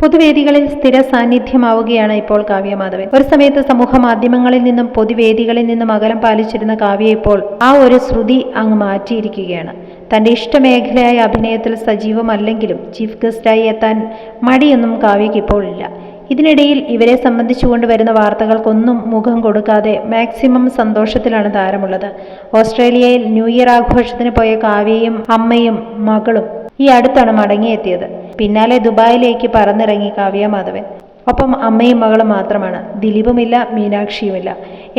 പൊതുവേദികളിൽ സ്ഥിര സാന്നിധ്യമാവുകയാണ് ഇപ്പോൾ കാവ്യ മാധവൻ ഒരു സമയത്ത് സമൂഹ മാധ്യമങ്ങളിൽ നിന്നും പൊതുവേദികളിൽ നിന്നും അകലം പാലിച്ചിരുന്ന കാവ്യ ഇപ്പോൾ ആ ഒരു ശ്രുതി അങ്ങ് മാറ്റിയിരിക്കുകയാണ്. തന്റെ ഇഷ്ടമേഖലയായ അഭിനയത്തിൽ സജീവമല്ലെങ്കിലും ചീഫ് ഗസ്റ്റായി എത്താൻ മടിയൊന്നും കാവ്യയ്ക്ക് ഇപ്പോൾ ഇല്ല. ഇതിനിടയിൽ ഇവരെ സംബന്ധിച്ചുകൊണ്ട് വരുന്ന വാർത്തകൾക്കൊന്നും മുഖം കൊടുക്കാതെ മാക്സിമം സന്തോഷത്തിലാണ് താരമുള്ളത്. ഓസ്ട്രേലിയയിൽ ന്യൂ ഇയർ ആഘോഷത്തിന് പോയ കാവ്യയും അമ്മയും മകളും ഈ അടുത്താണ് മടങ്ങിയെത്തിയത്. പിന്നാലെ ദുബായിലേക്ക് പറന്നിറങ്ങി കാവ്യ മാധവൻ. ഒപ്പം അമ്മയും മകളും മാത്രമാണ്. ദിലീപുമില്ല മീനാക്ഷിയുമില്ല.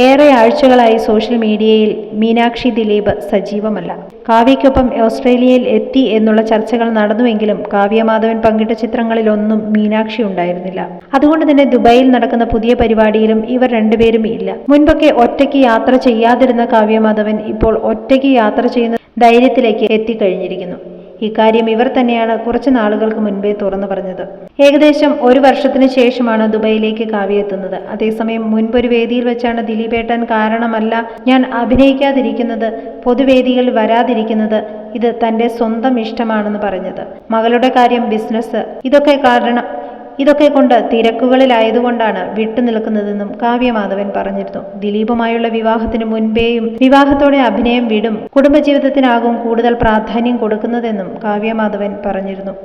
ഏറെ ആഴ്ചകളായി സോഷ്യൽ മീഡിയയിൽ മീനാക്ഷി ദിലീപ് സജീവമല്ല. കാവ്യയ്ക്കൊപ്പം ഓസ്ട്രേലിയയിൽ എത്തി എന്നുള്ള ചർച്ചകൾ നടന്നുവെങ്കിലും കാവ്യമാധവൻ പങ്കിട്ട ചിത്രങ്ങളിലൊന്നും മീനാക്ഷി ഉണ്ടായിരുന്നില്ല. അതുകൊണ്ട് തന്നെ ദുബായിൽ നടക്കുന്ന പുതിയ പരിപാടിയിലും ഇവർ രണ്ടുപേരും ഇല്ല. മുൻപൊക്കെ ഒറ്റയ്ക്ക് യാത്ര ചെയ്യാതിരുന്ന കാവ്യമാധവൻ ഇപ്പോൾ ഒറ്റയ്ക്ക് യാത്ര ചെയ്യുന്ന ധൈര്യത്തിലേക്ക് എത്തിക്കഴിഞ്ഞിരിക്കുന്നു. ഇക്കാര്യം ഇവർ തന്നെയാണ് കുറച്ച് നാളുകൾക്ക് മുൻപേ തുറന്നു പറഞ്ഞത്. ഏകദേശം ഒരു വർഷത്തിന് ശേഷമാണ് ദുബൈയിലേക്ക് കാവ്യ എത്തുന്നത് അതേസമയം മുൻപൊരു വേദിയിൽ വെച്ചാണ് ദിലീപേട്ടൻ കാരണമല്ല ഞാൻ അഭിനയിക്കാതിരിക്കുന്നത് പൊതുവേദികളിൽ വരാതിരിക്കുന്നത് ഇത് തന്റെ സ്വന്തം ഇഷ്ടമാണെന്ന് പറഞ്ഞത്. മകളുടെ കാര്യം ബിസിനസ് ഇതൊക്കെ കാരണം ഇതൊക്കെ കൊണ്ട് തിരക്കുകളിലായതുകൊണ്ടാണ് വിട്ടുനിൽക്കുന്നതെന്നും കാവ്യമാധവൻ പറഞ്ഞിരുന്നു. ദിലീപുമായുള്ള വിവാഹത്തിന് മുൻപേയും വിവാഹത്തോടെ അഭിനയം വിടും. കുടുംബജീവിതത്തിനാകും കൂടുതൽ പ്രാധാന്യം കൊടുക്കുന്നതെന്നും കാവ്യമാധവൻ പറഞ്ഞിരുന്നു.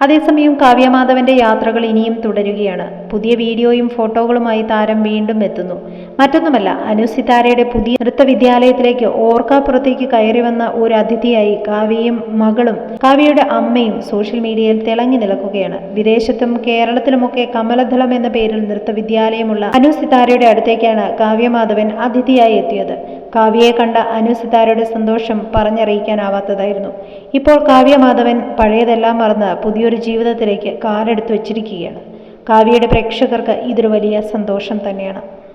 അതേസമയം കാവ്യമാധവന്റെ യാത്രകൾ ഇനിയും തുടരുകയാണ്. പുതിയ വീഡിയോയും ഫോട്ടോകളുമായി താരം വീണ്ടും എത്തുന്നു. മറ്റൊന്നുമല്ല അനുസിതാരയുടെ പുതിയ നൃത്തവിദ്യാലയത്തിലേക്ക് ഓർക്കാപ്പുറത്തേക്ക് കയറി വന്ന ഒരു അതിഥിയായി കാവ്യയും മകളും കാവ്യയുടെ അമ്മയും സോഷ്യൽ മീഡിയയിൽ തിളങ്ങി നിൽക്കുകയാണ്. വിദേശത്തും കേരളത്തിലുമൊക്കെ കമലദളം എന്ന പേരിൽ നൃത്തവിദ്യാലയമുള്ള അനുസിതാരയുടെ അടുത്തേക്കാണ് കാവ്യമാധവൻ അതിഥിയായി എത്തിയത്. കാവ്യയെ കണ്ട അനുസിതാരയുടെ സന്തോഷം പറഞ്ഞറിയിക്കാനാവാത്തതായിരുന്നു. ഇപ്പോൾ കാവ്യമാധവൻ പഴയതെല്ലാം മറന്ന് പുതിയൊരു ജീവിതത്തിലേക്ക് കാലെടുത്ത് വച്ചിരിക്കുകയാണ്. കാവ്യയുടെ പ്രേക്ഷകർക്ക് ഇതൊരു വലിയ സന്തോഷം തന്നെയാണ്.